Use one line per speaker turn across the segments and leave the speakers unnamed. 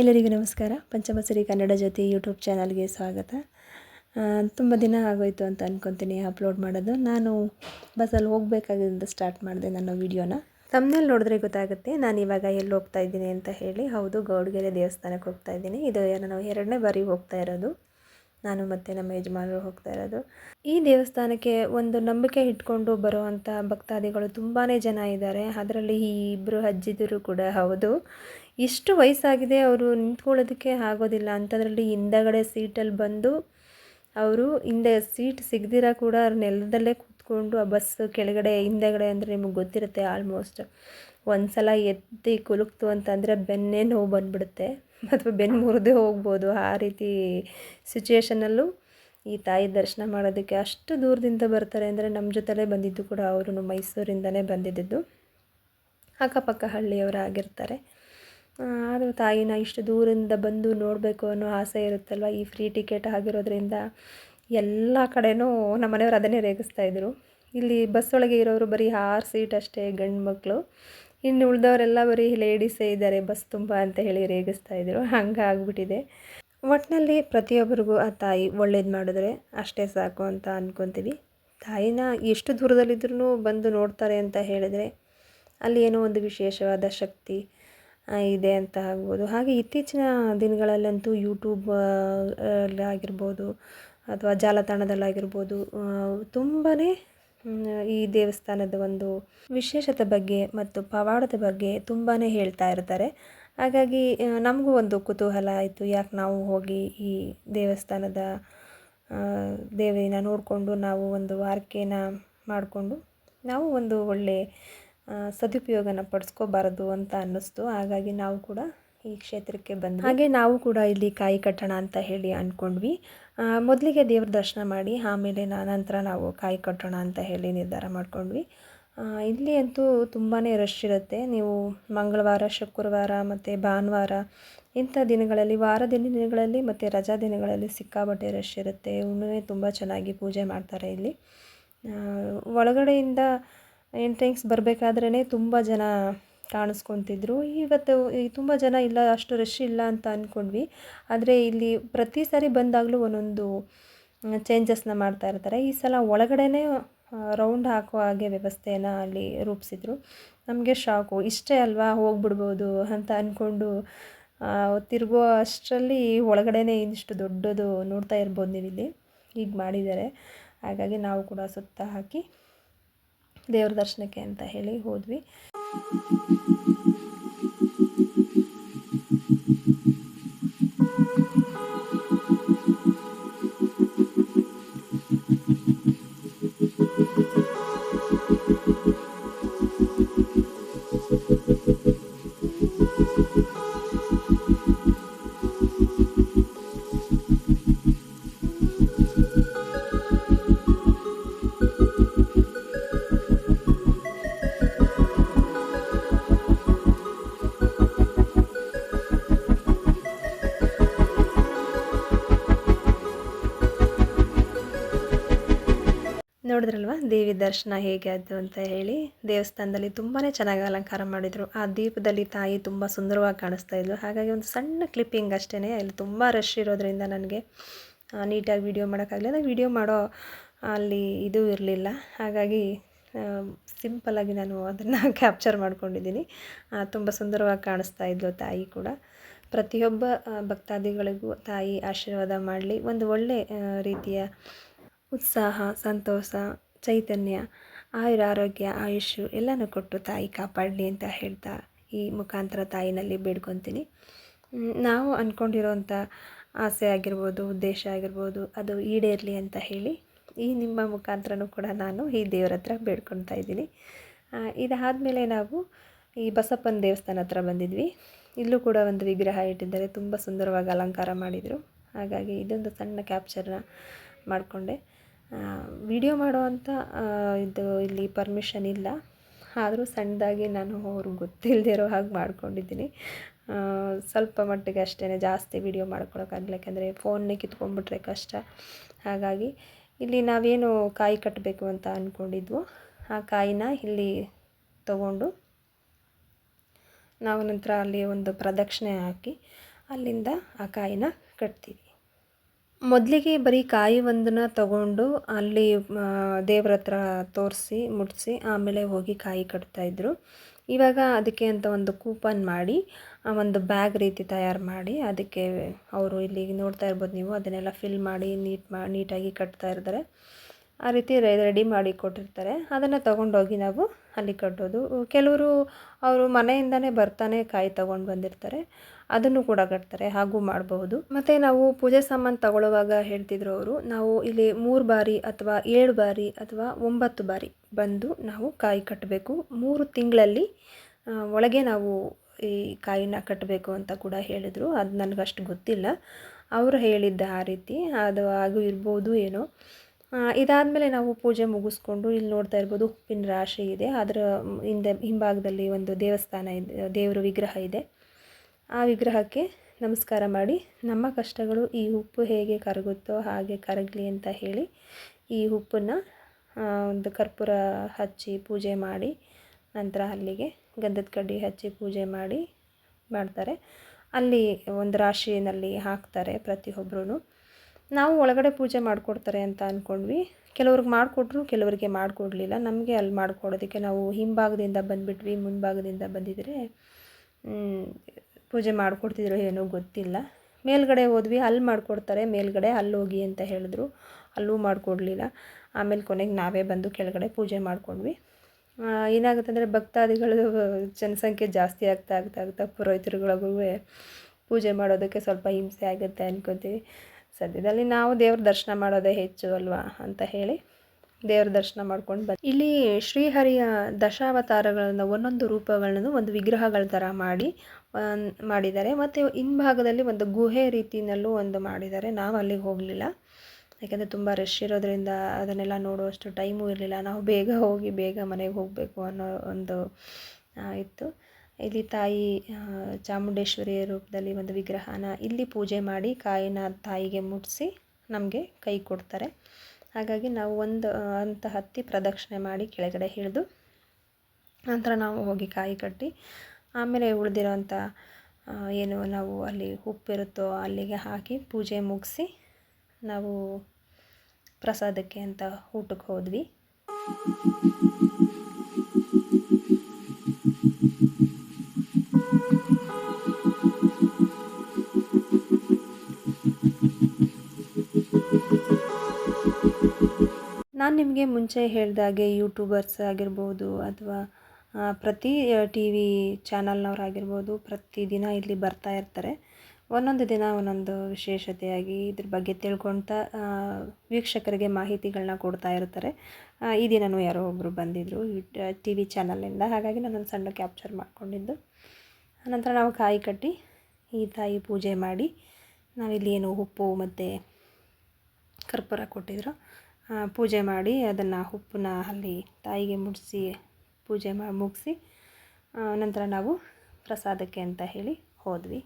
ಎಲ್ಲರಿಗೂ ನಮಸ್ಕಾರ. ಪಂಚಮಸರಿ ಕನ್ನಡ ಜ್ಯೋತಿ ಯೂಟ್ಯೂಬ್ ಚಾನಲ್ಗೆ ಸ್ವಾಗತ. ತುಂಬ ದಿನ ಆಗೋಯ್ತು ಅಂತ ಅಂದ್ಕೊತೀನಿ ಅಪ್ಲೋಡ್ ಮಾಡೋದು. ನಾನು ಬಸ್ಸಲ್ಲಿ ಹೋಗಬೇಕಾಗಿದ್ದ ಸ್ಟಾರ್ಟ್ ಮಾಡಿದೆ ನನ್ನ ವೀಡಿಯೋನ. ತಮ್ಮನೇಲಿ ನೋಡಿದ್ರೆ ಗೊತ್ತಾಗುತ್ತೆ. ನಾನು ಇವಾಗ ಎಲ್ಲಿ ಹೋಗ್ತಾ ಇದ್ದೀನಿ ಅಂತ ಹೇಳಿ. ಹೌದು, ಗೌಡಗೆರೆ ದೇವಸ್ಥಾನಕ್ಕೆ ಹೋಗ್ತಾ ಇದ್ದೀನಿ. ಇದು ನಾವು ಎರಡನೇ ಬಾರಿ ಹೋಗ್ತಾ ಇರೋದು. ನಾನು ಮತ್ತು ನಮ್ಮ ಯಜಮಾನರು ಹೋಗ್ತಾ ಇರೋದು. ಈ ದೇವಸ್ಥಾನಕ್ಕೆ ಒಂದು ನಂಬಿಕೆ ಇಟ್ಕೊಂಡು ಬರುವಂಥ ಭಕ್ತಾದಿಗಳು ತುಂಬಾ ಜನ ಇದ್ದಾರೆ. ಅದರಲ್ಲಿ ಈ ಇಬ್ಬರು ಅಜ್ಜಿದರು ಕೂಡ ಹೌದು. ಇಷ್ಟು ವಯಸ್ಸಾಗಿದೆ ಅವರು ನಿಂತ್ಕೊಳ್ಳೋದಕ್ಕೆ ಆಗೋದಿಲ್ಲ. ಅಂಥದ್ರಲ್ಲಿ ಹಿಂದಗಡೆ ಸೀಟಲ್ಲಿ ಬಂದು ಅವರು ಹಿಂದೆ ಸೀಟ್ ಸಿಗ್ದಿರ ಕೂಡ ಅವ್ರು ನೆಲದಲ್ಲೇ ಕೂತ್ಕೊಂಡು ಆ ಬಸ್ ಕೆಳಗಡೆ, ಹಿಂದೆಗಡೆ ಅಂದರೆ ನಿಮಗೆ ಗೊತ್ತಿರುತ್ತೆ ಆಲ್ಮೋಸ್ಟ್ ಒಂದು ಸಲ ಎತ್ತಿ ಕುಲುಕ್ತು ಅಂತಂದರೆ ಬೆನ್ನೇ ನೋವು ಬಂದುಬಿಡುತ್ತೆ. ಅಥವಾ ಬೆನ್ನು ಮುರಿದೇ ಹೋಗ್ಬೋದು ಆ ರೀತಿ ಸಿಚುಯೇಷನಲ್ಲೂ ಈ ತಾಯಿ ದರ್ಶನ ಮಾಡೋದಕ್ಕೆ ಅಷ್ಟು ದೂರದಿಂದ ಬರ್ತಾರೆ ಅಂದರೆ ನಮ್ಮ ಜೊತೆಲೇ ಬಂದಿದ್ದು ಕೂಡ ಅವರು ಮೈಸೂರಿಂದಲೇ ಬಂದಿದ್ದು. ಅಕ್ಕಪಕ್ಕ ಹಳ್ಳಿಯವರಾಗಿರ್ತಾರೆ. ಆದರೂ ತಾಯಿನ ಇಷ್ಟು ದೂರದಿಂದ ಬಂದು ನೋಡಬೇಕು ಅನ್ನೋ ಆಸೆ ಇರುತ್ತಲ್ವ? ಈ ಫ್ರೀ ಟಿಕೆಟ್ ಆಗಿರೋದ್ರಿಂದ ಎಲ್ಲ ಕಡೆನೂ ನಮ್ಮ ಮನೆಯವರು ಅದನ್ನೇ ಇದ್ದರು ಇಲ್ಲಿ ಬಸ್ಸೊಳಗೆ ಇರೋರು ಬರೀ ಆರು ಸೀಟ್ ಅಷ್ಟೇ ಗಂಡು ಮಕ್ಕಳು ಇನ್ನು ಉಳಿದವರೆಲ್ಲ ಬರೀ ಲೇಡೀಸೇ ಇದ್ದಾರೆ ಬಸ್ ತುಂಬ ಅಂತ ಹೇಳಿ ರೇಗಿಸ್ತಾಯಿದ್ರು ಹಂಗೆ ಆಗ್ಬಿಟ್ಟಿದೆ. ಒಟ್ಟಿನಲ್ಲಿ ಪ್ರತಿಯೊಬ್ಬರಿಗೂ ಆ ತಾಯಿ ಒಳ್ಳೇದು ಮಾಡಿದ್ರೆ ಅಷ್ಟೇ ಸಾಕು ಅಂತ ಅಂದ್ಕೊತೀವಿ ತಾಯಿನ ಎಷ್ಟು ದೂರದಲ್ಲಿದ್ರೂ ಬಂದು ನೋಡ್ತಾರೆ ಅಂತ ಹೇಳಿದರೆ ಅಲ್ಲಿ ಏನೋ ಒಂದು ವಿಶೇಷವಾದ ಶಕ್ತಿ ಇದೆ ಅಂತ ಆಗ್ಬೋದು. ಹಾಗೆ ಇತ್ತೀಚಿನ ದಿನಗಳಲ್ಲಂತೂ ಯೂಟ್ಯೂಬ್ ಆಗಿರ್ಬೋದು ಅಥವಾ ಜಾಲತಾಣದಲ್ಲಾಗಿರ್ಬೋದು ತುಂಬಾ ಈ ದೇವಸ್ಥಾನದ ಒಂದು ವಿಶೇಷತೆ ಬಗ್ಗೆ ಮತ್ತು ಪವಾಡದ ಬಗ್ಗೆ ತುಂಬಾ ಹೇಳ್ತಾ ಇರ್ತಾರೆ. ಹಾಗಾಗಿ ನಮಗೂ ಒಂದು ಕುತೂಹಲ ಆಯಿತು. ಯಾಕೆ ನಾವು ಹೋಗಿ ಈ ದೇವಸ್ಥಾನದ ದೇವಿನ ನೋಡಿಕೊಂಡು ನಾವು ಒಂದು ವಾರಕೆನ ಮಾಡಿಕೊಂಡು ನಾವು ಒಂದು ಒಳ್ಳೆ ಸದುಪಯೋಗನ ಪಡಿಸ್ಕೋಬಾರದು ಅಂತ ಅನ್ನಿಸ್ತು. ಹಾಗಾಗಿ ನಾವು ಕೂಡ ಈ ಕ್ಷೇತ್ರಕ್ಕೆ ಬಂದು ಹಾಗೆ ನಾವು ಕೂಡ ಇಲ್ಲಿ ಕಾಯಿ ಕಟ್ಟೋಣ ಅಂತ ಹೇಳಿ ಅಂದ್ಕೊಂಡ್ವಿ ಮೊದಲಿಗೆ ದೇವ್ರ ದರ್ಶನ ಮಾಡಿ ಆಮೇಲೆ ನಂತರ ನಾವು ಕಾಯಿ ಕಟ್ಟೋಣ ಅಂತ ಹೇಳಿ ನಿರ್ಧಾರ ಮಾಡ್ಕೊಂಡ್ವಿ. ಇಲ್ಲಿ ಅಂತೂ ತುಂಬಾ ರಶ್ ಇರುತ್ತೆ. ನೀವು ಮಂಗಳವಾರ, ಶುಕ್ರವಾರ ಮತ್ತು ಭಾನುವಾರ ಇಂಥ ದಿನಗಳಲ್ಲಿ ವಾರದ ದಿನಗಳಲ್ಲಿ ಮತ್ತು ರಜಾ ದಿನಗಳಲ್ಲಿ ಸಿಕ್ಕಾಬಟ್ಟೆ ರಶ್ ಇರುತ್ತೆ. ಇನ್ನೂ ತುಂಬ ಚೆನ್ನಾಗಿ ಪೂಜೆ ಮಾಡ್ತಾರೆ ಇಲ್ಲಿ. ಒಳಗಡೆಯಿಂದ ಎಂಟ್ರೆನ್ಸ್ ಬರಬೇಕಾದ್ರೇ ತುಂಬ ಜನ ಕಾಣಿಸ್ಕೊತಿದ್ರು. ಇವತ್ತು ತುಂಬ ಜನ ಇಲ್ಲ, ಅಷ್ಟು ರಶ್ ಇಲ್ಲ ಅಂತ ಅಂದ್ಕೊಂಡ್ವಿ ಆದರೆ ಇಲ್ಲಿ ಪ್ರತಿ ಸಾರಿ ಬಂದಾಗಲೂ ಒಂದೊಂದು ಚೇಂಜಸ್ನ ಮಾಡ್ತಾ ಇರ್ತಾರೆ. ಈ ಸಲ ಒಳಗಡೆನೇ ರೌಂಡ್ ಹಾಕೋ ಹಾಗೆ ವ್ಯವಸ್ಥೆಯನ್ನು ಅಲ್ಲಿ ರೂಪಿಸಿದ್ರು. ನಮಗೆ ಶಾಕು ಇಷ್ಟೇ ಅಲ್ವಾ, ಹೋಗ್ಬಿಡ್ಬೋದು ಅಂತ ಅಂದ್ಕೊಂಡು ತಿರುಗೋ ಅಷ್ಟರಲ್ಲಿ ಒಳಗಡೆನೇ ಇನ್ನಿಷ್ಟು ದೊಡ್ಡದು ನೋಡ್ತಾ ಇರ್ಬೋದು ನೀವು ಇಲ್ಲಿ ಈಗ ಮಾಡಿದ್ದಾರೆ. ಹಾಗಾಗಿ ನಾವು ಕೂಡ ಸುತ್ತ ಹಾಕಿ ದೇವ್ರ ದರ್ಶನಕ್ಕೆ ಅಂತ ಹೇಳಿ ಹೋದ್ವಿ. Thank ನೋಡಿದ್ರಲ್ವ? ದೇವಿ ದರ್ಶನ ಹೇಗೆ ಅದು ಅಂತ ಹೇಳಿ ದೇವಸ್ಥಾನದಲ್ಲಿ ತುಂಬಾ ಚೆನ್ನಾಗಿ ಅಲಂಕಾರ ಮಾಡಿದರು. ಆ ದೀಪದಲ್ಲಿ ತಾಯಿ ತುಂಬ ಸುಂದರವಾಗಿ ಕಾಣಿಸ್ತಾ ಇದ್ಲು. ಹಾಗಾಗಿ ಒಂದು ಸಣ್ಣ ಕ್ಲಿಪ್ಪಿಂಗ್ ಅಷ್ಟೇ ಅಲ್ಲಿ ತುಂಬ ರಶ್ ಇರೋದ್ರಿಂದ ನನಗೆ ನೀಟಾಗಿ ವೀಡಿಯೋ ಮಾಡೋಕ್ಕಾಗಲಿಲ್ಲ. ವೀಡಿಯೋ ಮಾಡೋ ಅಲ್ಲಿ ಇದು ಇರಲಿಲ್ಲ. ಹಾಗಾಗಿ ಸಿಂಪಲ್ಲಾಗಿ ನಾನು ಅದನ್ನು ಕ್ಯಾಪ್ಚರ್ ಮಾಡ್ಕೊಂಡಿದ್ದೀನಿ. ತುಂಬ ಸುಂದರವಾಗಿ ಕಾಣಿಸ್ತಾ ಇದ್ಲು ತಾಯಿ ಕೂಡ. ಪ್ರತಿಯೊಬ್ಬ ಭಕ್ತಾದಿಗಳಿಗೂ ತಾಯಿ ಆಶೀರ್ವಾದ ಮಾಡಲಿ. ಒಂದು ಒಳ್ಳೆ ರೀತಿಯ ಉತ್ಸಾಹ, ಸಂತೋಷ, ಚೈತನ್ಯ, ಆಯುರ ಆರೋಗ್ಯ ಆಯುಷು ಎಲ್ಲನೂ ಕೊಟ್ಟು ತಾಯಿ ಕಾಪಾಡಲಿ ಅಂತ ಹೇಳ್ತಾ ಈ ಮುಖಾಂತರ ತಾಯಿನಲ್ಲಿ ಬೇಡ್ಕೊತೀನಿ. ನಾವು ಅಂದ್ಕೊಂಡಿರೋಂಥ ಆಸೆ ಆಗಿರ್ಬೋದು, ಉದ್ದೇಶ ಆಗಿರ್ಬೋದು, ಅದು ಈಡೇರಲಿ ಅಂತ ಹೇಳಿ ಈ ನಿಮ್ಮ ಮುಖಾಂತರನೂ ಕೂಡ ನಾನು ಈ ದೇವರ ಹತ್ರ ಬೇಡ್ಕೊಳ್ತಾ ಇದ್ದೀನಿ. ಇದಾದಮೇಲೆ ನಾವು ಈ ಬಸಪ್ಪನ ದೇವಸ್ಥಾನ ಹತ್ರ ಬಂದಿದ್ವಿ. ಇಲ್ಲೂ ಕೂಡ ಒಂದು ವಿಗ್ರಹ ಇಟ್ಟಿದ್ದಾರೆ, ತುಂಬ ಸುಂದರವಾಗಿ ಅಲಂಕಾರ ಮಾಡಿದರು. ಹಾಗಾಗಿ ಇದೊಂದು ಸಣ್ಣ ಕ್ಯಾಪ್ಚರ್ನ ಮಾಡಿಕೊಂಡೆ. ವಿಡಿಯೋ ಮಾಡುವಂಥ ಇದು ಇಲ್ಲಿ ಪರ್ಮಿಷನ್ ಇಲ್ಲ. ಆದರೂ ಸಣ್ಣದಾಗಿ ನಾನು ಅವ್ರಿಗೆ ಗೊತ್ತಿಲ್ಲದೆ ಇರೋ ಹಾಗೆ ಮಾಡ್ಕೊಂಡಿದ್ದೀನಿ. ಸ್ವಲ್ಪ ಮಟ್ಟಿಗೆ ಅಷ್ಟೇ ಜಾಸ್ತಿ ವಿಡಿಯೋ ಮಾಡ್ಕೊಳಕ್ಕಾಗಲ್ಲ ಯಾಕೆಂದರೆ ಫೋನ್ನೇ ಕಿತ್ಕೊಂಡ್ಬಿಟ್ರೆ ಕಷ್ಟ. ಹಾಗಾಗಿ ಇಲ್ಲಿ ನಾವೇನು ಕಾಯಿ ಕಟ್ಟಬೇಕು ಅಂತ ಅಂದ್ಕೊಂಡಿದ್ವು ಆ ಕಾಯಿನ ಇಲ್ಲಿ ತಗೊಂಡು ನಾವು ನಂತರ ಅಲ್ಲಿ ಒಂದು ಪ್ರದಕ್ಷಿಣೆ ಹಾಕಿ ಅಲ್ಲಿಂದ ಆ ಕಾಯಿನ ಕಟ್ತೀವಿ. ಮೊದಲಿಗೆ ಬರೀ ಕಾಯಿ ಒಂದನ್ನು ತಗೊಂಡು ಅಲ್ಲಿ ದೇವ್ರ ಹತ್ರ ತೋರಿಸಿ ಮುಟ್ಟಿಸಿ ಆಮೇಲೆ ಹೋಗಿ ಕಾಯಿ ಕಟ್ತಾಯಿದ್ರು ಇವಾಗ ಅದಕ್ಕೆ ಅಂತ ಒಂದು ಕೂಪನ್ ಮಾಡಿ ಒಂದು ಬ್ಯಾಗ್ ರೀತಿ ತಯಾರು ಮಾಡಿ, ಅದಕ್ಕೆ ಅವರು ಇಲ್ಲಿ ನೋಡ್ತಾ ಇರ್ಬೋದು ನೀವು, ಅದನ್ನೆಲ್ಲ ಫಿಲ್ ಮಾಡಿ, ನೀಟ್ ಮಾ, ನೀಟಾಗಿ ಕಟ್ತಾ ಇರ್ತಾರೆ. ಆ ರೀತಿ ರೆಡಿ ಮಾಡಿ ಕೊಟ್ಟಿರ್ತಾರೆ. ಅದನ್ನು ತೊಗೊಂಡೋಗಿ ನಾವು ಅಲ್ಲಿ ಕಟ್ಟೋದು. ಕೆಲವರು ಅವರು ಮನೆಯಿಂದನೇ ಬರ್ತಾನೆ ಕಾಯಿ ತೊಗೊಂಡು ಬಂದಿರ್ತಾರೆ. ಅದನ್ನು ಕೂಡ ಕಟ್ತಾರೆ, ಹಾಗೂ ಮಾಡಬಹುದು. ಮತ್ತು ನಾವು ಪೂಜೆ ಸಾಮಾನು ತಗೊಳ್ಳುವಾಗ ಹೇಳ್ತಿದ್ರು ಅವರು, ನಾವು ಇಲ್ಲಿ ಮೂರು ಬಾರಿ ಅಥವಾ ಏಳು ಬಾರಿ ಅಥವಾ ಒಂಬತ್ತು ಬಾರಿ ಬಂದು ನಾವು ಕಾಯಿ ಕಟ್ಟಬೇಕು ಮೂರು ತಿಂಗಳಲ್ಲಿ ಒಳಗೆ ನಾವು ಈ ಕಾಯಿನ ಕಟ್ಟಬೇಕು ಅಂತ ಕೂಡ ಹೇಳಿದರು. ಅದು ನನಗಷ್ಟು ಗೊತ್ತಿಲ್ಲ. ಅವರು ಹೇಳಿದ್ದ ಆ ರೀತಿ, ಅದು ಹಾಗೂ ಇರ್ಬೋದು ಏನೋ. ಇದಾದಮೇಲೆ ನಾವು ಪೂಜೆ ಮುಗಿಸ್ಕೊಂಡು ಇಲ್ಲಿ ನೋಡ್ತಾ ಇರ್ಬೋದು, ಉಪ್ಪಿನ ರಾಶಿ ಇದೆ. ಅದರ ಹಿಂದೆ, ಹಿಂಭಾಗದಲ್ಲಿ ಒಂದು ದೇವಸ್ಥಾನ ಇದೆ, ದೇವರ ವಿಗ್ರಹ ಇದೆ. ಆ ವಿಗ್ರಹಕ್ಕೆ ನಮಸ್ಕಾರ ಮಾಡಿ, ನಮ್ಮ ಕಷ್ಟಗಳು ಈ ಉಪ್ಪು ಹೇಗೆ ಕರಗುತ್ತೋ ಹಾಗೆ ಕರಗಲಿ ಅಂತ ಹೇಳಿ ಈ ಉಪ್ಪನ್ನು ಒಂದು ಕರ್ಪೂರ ಹಚ್ಚಿ ಪೂಜೆ ಮಾಡಿ, ನಂತರ ಅಲ್ಲಿಗೆ ಗಂಧದ ಕಡ್ಡಿ ಹಚ್ಚಿ ಪೂಜೆ ಮಾಡಿ ಮಾಡ್ತಾರೆ. ಅಲ್ಲಿ ಒಂದು ರಾಶಿಯಲ್ಲಿ ಹಾಕ್ತಾರೆ ಪ್ರತಿಯೊಬ್ಬರೂ ನಾವು ಒಳಗಡೆ ಪೂಜೆ ಮಾಡಿಕೊಡ್ತಾರೆ ಅಂತ ಅಂದ್ಕೊಂಡ್ವಿ ಕೆಲವ್ರಿಗೆ ಮಾಡಿಕೊಟ್ರು, ಕೆಲವರಿಗೆ ಮಾಡಿಕೊಡ್ಲಿಲ್ಲ. ನಮಗೆ ಅಲ್ಲಿ ಮಾಡಿಕೊಡೋದಕ್ಕೆ ನಾವು ಹಿಂಭಾಗದಿಂದ ಬಂದುಬಿಟ್ವಿ, ಮುಂಭಾಗದಿಂದ ಬಂದಿದ್ದರೆ ಪೂಜೆ ಮಾಡಿಕೊಡ್ತಿದ್ರು ಏನೋ ಗೊತ್ತಿಲ್ಲ. ಮೇಲ್ಗಡೆ ಹೋದ್ವಿ, ಅಲ್ಲಿ ಮಾಡಿಕೊಡ್ತಾರೆ, ಮೇಲ್ಗಡೆ ಅಲ್ಲಿ ಹೋಗಿ ಅಂತ ಹೇಳಿದ್ರು. ಅಲ್ಲೂ ಮಾಡಿಕೊಡ್ಲಿಲ್ಲ. ಆಮೇಲೆ ಕೊನೆಗೆ ನಾವೇ ಬಂದು ಕೆಳಗಡೆ ಪೂಜೆ ಮಾಡ್ಕೊಂಡ್ವಿ. ಏನಾಗುತ್ತೆ ಅಂದರೆ ಭಕ್ತಾದಿಗಳು ಜನಸಂಖ್ಯೆ ಜಾಸ್ತಿ ಆಗ್ತಾ ಆಗ್ತಾ ಆಗ್ತಾ ಪುರೋಹಿತರುಗಳಿಗೂ ಪೂಜೆ ಮಾಡೋದಕ್ಕೆ ಸ್ವಲ್ಪ ಹಿಂಸೆ ಆಗುತ್ತೆ ಅನ್ಕೋತೀವಿ. ಸದ್ಯದಲ್ಲಿ ನಾವು ದೇವ್ರ ದರ್ಶನ ಮಾಡೋದೇ ಹೆಚ್ಚು ಅಲ್ವಾ ಅಂತ ಹೇಳಿ. ದೇವ್ರ ದರ್ಶನ ಮಾಡ್ಕೊಂಡು ಬಂದು ಇಲ್ಲಿ ಶ್ರೀಹರಿಯ ದಶಾವತಾರಗಳನ್ನು ಒಂದೊಂದು ರೂಪಗಳನ್ನು ಒಂದು ವಿಗ್ರಹಗಳ ಥರ ಮಾಡಿ ಮಾಡಿದ್ದಾರೆ. ಮತ್ತು ಹಿಂಭಾಗದಲ್ಲಿ ಒಂದು ಗುಹೆ ರೀತಿಯಲ್ಲೂ ಒಂದು ಮಾಡಿದ್ದಾರೆ. ನಾವು ಅಲ್ಲಿಗೆ ಹೋಗಲಿಲ್ಲ. ಯಾಕೆಂದರೆ ತುಂಬ ರಶ್ ಇರೋದರಿಂದ ಅದನ್ನೆಲ್ಲ ನೋಡುವಷ್ಟು ಟೈಮು ಇರಲಿಲ್ಲ. ನಾವು ಬೇಗ ಹೋಗಿ ಬೇಗ ಮನೆಗೆ ಹೋಗಬೇಕು ಅನ್ನೋ ಒಂದು ಇತ್ತು. ಇಲ್ಲಿ ತಾಯಿ ಚಾಮುಂಡೇಶ್ವರಿಯ ರೂಪದಲ್ಲಿ ಒಂದು ವಿಗ್ರಹನ ಇಲ್ಲಿ ಪೂಜೆ ಮಾಡಿ ಕಾಯಿನ ತಾಯಿಗೆ ಮುಟ್ಟಿಸಿ ನಮಗೆ ಕೈ ಕೊಡ್ತಾರೆ. ಹಾಗಾಗಿ ನಾವು ಒಂದು ಅಂತ ಹತ್ತಿ ಪ್ರದಕ್ಷಿಣೆ ಮಾಡಿ ಕೆಳಗಡೆ ಹಿಡಿದು ನಂತರ ನಾವು ಹೋಗಿ ಕಾಯಿ ಕಟ್ಟಿ ಆಮೇಲೆ ಉಳಿದಿರೋಂಥ ಏನು ನಾವು ಅಲ್ಲಿ ಉಪ್ಪಿರುತ್ತೋ ಅಲ್ಲಿಗೆ ಹಾಕಿ ಪೂಜೆ ಮುಗಿಸಿ ನಾವು ಪ್ರಸಾದಕ್ಕೆ ಅಂತ ಊಟಕ್ಕೆ ಹೋದ್ವಿ. ನಾನು ನಿಮಗೆ ಮುಂಚೆ ಹೇಳಿದಾಗೆ ಯೂಟ್ಯೂಬರ್ಸ್ ಆಗಿರ್ಬೋದು ಅಥವಾ ಪ್ರತಿ ಟಿ ವಿ ಚಾನಲ್ನವರಾಗಿರ್ಬೋದು ಪ್ರತಿದಿನ ಇಲ್ಲಿ ಬರ್ತಾ ಇರ್ತಾರೆ. ಒಂದೊಂದು ದಿನ ಒಂದೊಂದು ವಿಶೇಷತೆಯಾಗಿ ಇದ್ರ ಬಗ್ಗೆ ತಿಳ್ಕೊಳ್ತಾ ವೀಕ್ಷಕರಿಗೆ ಮಾಹಿತಿಗಳನ್ನ ಕೊಡ್ತಾ ಇರ್ತಾರೆ. ಈ ದಿನವೂ ಯಾರೋ ಒಬ್ಬರು ಬಂದಿದ್ದರು ಟಿ ವಿ ಚಾನಲಿಂದ ಹಾಗಾಗಿ ನಾನೊಂದು ಸಣ್ಣ ಕ್ಯಾಪ್ಚರ್ ಮಾಡಿಕೊಂಡಿದ್ದು. ನಂತರ ನಾವು ಕಾಯಿ ಕಟ್ಟಿ, ಈ ತಾಯಿ ಪೂಜೆ ಮಾಡಿ, ನಾವಿಲ್ಲಿ ಏನು ಉಪ್ಪು ಮತ್ತು ಕರ್ಪೂರ ಕೊಟ್ಟಿದ್ರು ಪೂಜೆ ಮಾಡಿ ಅದನ್ನು ಉಪ್ಪನ್ನ ಅಲ್ಲಿ ತಾಯಿಗೆ ಮುಡಿಸಿ ಪೂಜೆ ಮಾ, ಮುಗಿಸಿ ನಂತರ ನಾವು ಪ್ರಸಾದಕ್ಕೆ ಅಂತ ಹೇಳಿ ಹೋದ್ವಿ.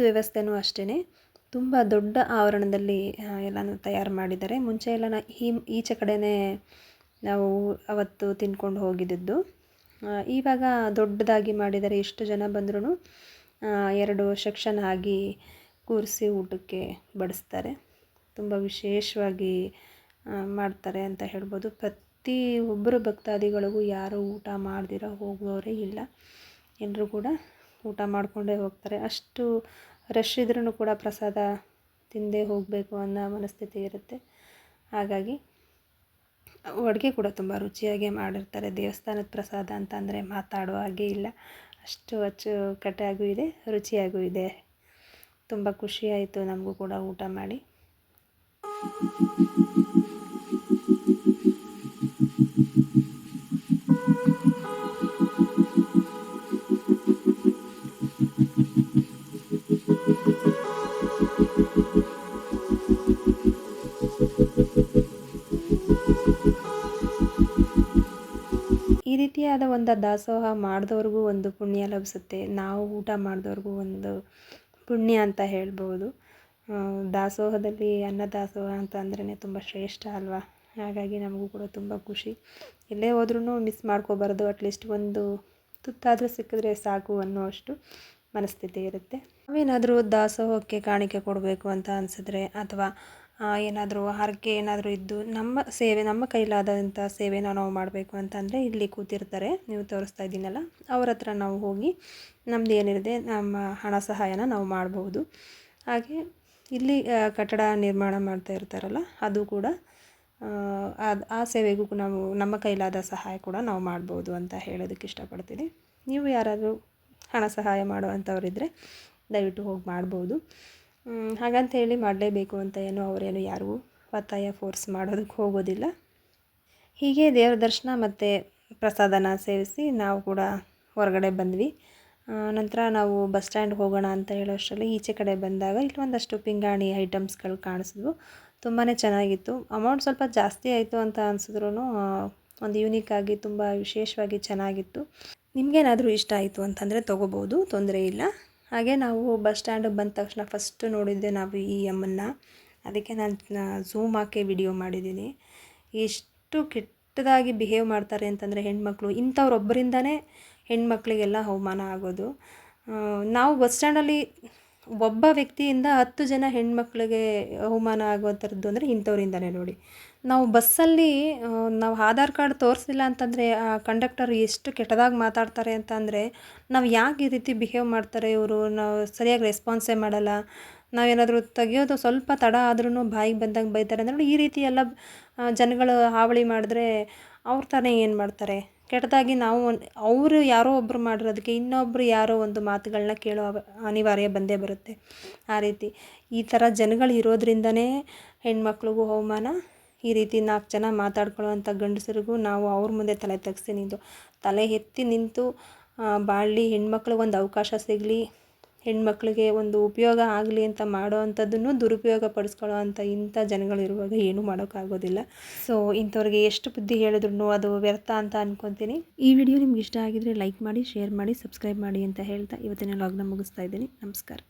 ಊಟದ ವ್ಯವಸ್ಥೆನೂ ಅಷ್ಟೇ ತುಂಬ ದೊಡ್ಡ ಆವರಣದಲ್ಲಿ ಎಲ್ಲನೂ ತಯಾರು ಮಾಡಿದ್ದಾರೆ. ಮುಂಚೆ ಎಲ್ಲ ನಾ ಈಚೆ ಕಡೆಯೇ ನಾವು ಅವತ್ತು ತಿಂದ್ಕೊಂಡು ಹೋಗಿದ್ದಿದ್ದು. ಇವಾಗ ದೊಡ್ಡದಾಗಿ ಮಾಡಿದ್ದಾರೆ ಎಷ್ಟು ಜನ ಬಂದ್ರೂ ಎರಡು ಸೆಕ್ಷನ್ ಆಗಿ ಕೂರಿಸಿ ಊಟಕ್ಕೆ ಬಡಿಸ್ತಾರೆ. ತುಂಬ ವಿಶೇಷವಾಗಿ ಮಾಡ್ತಾರೆ ಅಂತ ಹೇಳ್ಬೋದು. ಪ್ರತಿ ಒಬ್ಬರು ಭಕ್ತಾದಿಗಳಿಗೂ ಯಾರು ಊಟ ಮಾಡ್ದಿರ ಹೋಗೋರೇ ಇಲ್ಲ. ಎಲ್ಲರೂ ಕೂಡ ಊಟ ಮಾಡಿಕೊಂಡೇ ಹೋಗ್ತಾರೆ. ಅಷ್ಟು ರಶ್ ಇದ್ರೂ ಕೂಡ ಪ್ರಸಾದ ತಿಂದೇ ಹೋಗಬೇಕು ಅನ್ನೋ ಮನಸ್ಥಿತಿ ಇರುತ್ತೆ. ಹಾಗಾಗಿ ಅಡುಗೆ ಕೂಡ ತುಂಬ ರುಚಿಯಾಗಿ ಮಾಡಿರ್ತಾರೆ. ದೇವಸ್ಥಾನದ ಪ್ರಸಾದ ಅಂತ ಅಂದರೆ ಮಾತಾಡೋ ಹಾಗೆ ಇಲ್ಲ. ಅಷ್ಟು ಅಚ್ಚು ಅಚ್ಚುಕಟ್ಟಾಗೂ ಇದೆ, ರುಚಿಯಾಗೂ ಇದೆ. ತುಂಬ ಖುಷಿಯಾಯಿತು ನಮಗೂ ಕೂಡ ಊಟ ಮಾಡಿ. ರೀತಿಯಾದ ಒಂದು ದಾಸೋಹ ಮಾಡಿದವ್ರಿಗೂ ಒಂದು ಪುಣ್ಯ ಲಭಿಸುತ್ತೆ. ನಾವು ಊಟ ಮಾಡಿದವ್ರಿಗೂ ಒಂದು ಪುಣ್ಯ ಅಂತ ಹೇಳ್ಬೋದು. ದಾಸೋಹದಲ್ಲಿ ಅನ್ನ ದಾಸೋಹ ಅಂತ ಅಂದ್ರೇ ತುಂಬ ಶ್ರೇಷ್ಠ ಅಲ್ವಾ? ಹಾಗಾಗಿ ನಮಗೂ ಕೂಡ ತುಂಬ ಖುಷಿ. ಎಲ್ಲೇ ಹೋದ್ರೂ ಮಿಸ್ ಮಾಡ್ಕೋಬಾರ್ದು. ಅಟ್ಲೀಸ್ಟ್ ಒಂದು ತುತ್ತಾದರೂ ಸಿಕ್ಕಿದ್ರೆ ಸಾಕು ಅನ್ನೋ ಅಷ್ಟು ಮನಸ್ಥಿತಿ ಇರುತ್ತೆ. ನಾವೇನಾದರೂ ದಾಸೋಹಕ್ಕೆ ಕಾಣಿಕೆ ಕೊಡಬೇಕು ಅಂತ ಅನಿಸಿದ್ರೆ ಅಥವಾ ಏನಾದರೂ ಹರಕೆ ಏನಾದರೂ ಇದ್ದು ನಮ್ಮ ಸೇವೆ, ನಮ್ಮ ಕೈಲಾದಂಥ ಸೇವೆನ ನಾವು ಮಾಡಬೇಕು ಅಂತಂದರೆ ಇಲ್ಲಿ ಕೂತಿರ್ತಾರೆ. ನೀವು ತೋರಿಸ್ತಾ ಇದ್ದೀನಲ್ಲ, ಅವ್ರ ಹತ್ರ ನಾವು ಹೋಗಿ ನಮ್ದು ಏನಿರದೆ ನಮ್ಮ ಹಣ ಸಹಾಯನ ನಾವು ಮಾಡಬಹುದು ಹಾಗೆ ಇಲ್ಲಿ ಕಟ್ಟಡ ನಿರ್ಮಾಣ ಮಾಡ್ತಾ ಇರ್ತಾರಲ್ಲ, ಅದು ಕೂಡ ಅದು ಆ ಸೇವೆಗೂ ನಾವು, ನಮ್ಮ ಕೈಲಾದ ಸಹಾಯ ಕೂಡ ನಾವು ಮಾಡ್ಬೋದು ಅಂತ ಹೇಳೋದಕ್ಕೆ ಇಷ್ಟಪಡ್ತೀನಿ. ನೀವು ಯಾರಾದರೂ ಹಣ ಸಹಾಯ ಮಾಡುವಂಥವ್ರಿದ್ದರೆ ದಯವಿಟ್ಟು ಹೋಗಿ ಮಾಡ್ಬೋದು. ಹಾಗಂತ ಹೇಳಿ ಮಾಡಲೇಬೇಕು ಅಂತ ಏನೋ ಅವರೇನು ಯಾರಿಗೂ ಒತ್ತಾಯ ಫೋರ್ಸ್ ಮಾಡೋದಕ್ಕೆ ಹೋಗೋದಿಲ್ಲ. ಹೀಗೆ ದೇವರ ದರ್ಶನ ಮತ್ತು ಪ್ರಸಾದನ ಸೇವಿಸಿ ನಾವು ಕೂಡ ಹೊರಗಡೆ ಬಂದ್ವಿ. ನಂತರ ನಾವು ಬಸ್ ಸ್ಟ್ಯಾಂಡ್ ಹೋಗೋಣ ಅಂತ ಹೇಳೋಷ್ಟರಲ್ಲಿ ಈಚೆ ಕಡೆ ಬಂದಾಗ ಇಲ್ಲಿ ಒಂದಷ್ಟು ಪಿಂಗಾಣಿ ಐಟಮ್ಸ್ಗಳು ಕಾಣಿಸಿದ್ವು. ತುಂಬಾ ಚೆನ್ನಾಗಿತ್ತು. ಅಮೌಂಟ್ ಸ್ವಲ್ಪ ಜಾಸ್ತಿ ಆಯಿತು ಅಂತ ಅನಿಸಿದ್ರು ಒಂದು ಯೂನಿಕ್ ಆಗಿ ತುಂಬ ವಿಶೇಷವಾಗಿ ಚೆನ್ನಾಗಿತ್ತು. ನಿಮಗೇನಾದರೂ ಇಷ್ಟ ಆಯಿತು ಅಂತಂದರೆ ತೊಗೋಬೋದು, ತೊಂದರೆ ಇಲ್ಲ. ಹಾಗೆ ನಾವು ಬಸ್ ಸ್ಟ್ಯಾಂಡಿಗೆ ಬಂದ ತಕ್ಷಣ ಫಸ್ಟ್ ನೋಡಿದ್ದೆ ನಾವು ಈ ಎಮ್ಮನ್ನು ಅದಕ್ಕೆ ನಾನು ಝೂಮ್ ಹಾಕಿ ವಿಡಿಯೋ ಮಾಡಿದ್ದೀನಿ. ಎಷ್ಟು ಕೆಟ್ಟದಾಗಿ ಬಿಹೇವ್ ಮಾಡ್ತಾರೆ ಅಂತಂದರೆ ಹೆಣ್ಮಕ್ಳು, ಇಂಥವ್ರೊಬ್ಬರಿಂದನೇ ಹೆಣ್ಮಕ್ಳಿಗೆಲ್ಲ ಅವಮಾನ ಆಗೋದು. ನಾವು ಬಸ್ ಸ್ಟ್ಯಾಂಡಲ್ಲಿ ಒಬ್ಬ ವ್ಯಕ್ತಿಯಿಂದ ಹತ್ತು ಜನ ಹೆಣ್ಮಕ್ಳಿಗೆ ಅವಮಾನ ಆಗೋ ಥರದ್ದು ಅಂದರೆ ಇಂಥವ್ರಿಂದನೇ ನೋಡಿ. ನಾವು ಬಸ್ಸಲ್ಲಿ ನಾವು ಆಧಾರ್ ಕಾರ್ಡ್ ತೋರಿಸಿಲ್ಲ ಅಂತಂದರೆ, ಆ, ಕಂಡಕ್ಟರ್ ಎಷ್ಟು ಕೆಟ್ಟದಾಗಿ ಮಾತಾಡ್ತಾರೆ ಅಂತ ಅಂದರೆ, ನಾವು ಯಾಕೆ ಈ ರೀತಿ ಬಿಹೇವ್ ಮಾಡ್ತಾರೆ ಇವರು? ನಾವು ಸರಿಯಾಗಿ ರೆಸ್ಪಾನ್ಸೇ ಮಾಡಲ್ಲ. ನಾವೇನಾದರೂ ತೆಗಿಯೋದು ಸ್ವಲ್ಪ ತಡ ಆದ್ರೂ ಬಾಯಿಗೆ ಬಂದಂಗೆ ಬೈತಾರೆ ಅಂದರೆ, ಈ ರೀತಿ ಎಲ್ಲ ಜನಗಳು ಹಾವಳಿ ಮಾಡಿದ್ರೆ ಅವ್ರು ತಾನೇ ಏನು ಮಾಡ್ತಾರೆ? ಕೆಟ್ಟದಾಗಿ ನಾವು ಅವರು ಯಾರೋ ಒಬ್ಬರು ಮಾಡಿರೋದಕ್ಕೆ ಇನ್ನೊಬ್ಬರು ಯಾರೋ ಒಂದು ಮಾತುಗಳನ್ನ ಕೇಳೋ ಅನಿವಾರ್ಯ ಬಂದೇ ಬರುತ್ತೆ. ಆ ರೀತಿ ಈ ಥರ ಜನಗಳು ಇರೋದ್ರಿಂದನೇ ಹೆಣ್ಮಕ್ಳಿಗೂ ಅವಮಾನ ಈ ರೀತಿ ನಾಲ್ಕು ಜನ ಮಾತಾಡ್ಕೊಳ್ಳುವಂಥ ಗಂಡಸರಿಗೂ ನಾವು ಅವ್ರ ಮುಂದೆ ತಲೆ ತಗ್ಸಿ ನಿಂತು, ತಲೆ ಎತ್ತಿ ನಿಂತು ಬಾಳಲಿ ಹೆಣ್ಮಕ್ಳಿಗೆ ಒಂದು ಅವಕಾಶ ಸಿಗಲಿ, ಹೆಣ್ಮಕ್ಳಿಗೆ ಒಂದು ಉಪಯೋಗ ಆಗಲಿ ಅಂತ ಮಾಡೋ ಅಂಥದ್ದನ್ನು ದುರುಪಯೋಗ ಪಡಿಸ್ಕೊಳ್ಳೋ ಅಂಥ ಇಂಥ ಜನಗಳಿರುವಾಗ ಏನೂ ಮಾಡೋಕ್ಕಾಗೋದಿಲ್ಲ. ಸೊ ಇಂಥವ್ರಿಗೆ ಎಷ್ಟು ಬುದ್ಧಿ ಹೇಳಿದ್ರು ಅದು ವ್ಯರ್ಥ ಅಂತ ಅನ್ಕೊತೀನಿ. ಈ ವಿಡಿಯೋ ನಿಮ್ಗೆ ಇಷ್ಟ ಆಗಿದ್ರೆ ಲೈಕ್ ಮಾಡಿ, ಶೇರ್ ಮಾಡಿ, ಸಬ್ಸ್ಕ್ರೈಬ್ ಮಾಡಿ ಅಂತ ಹೇಳ್ತಾ ಇವತ್ತಿನ ಲಾಗ್ನ ಮುಗಿಸ್ತಾ ಇದ್ದೀನಿ. ನಮಸ್ಕಾರ.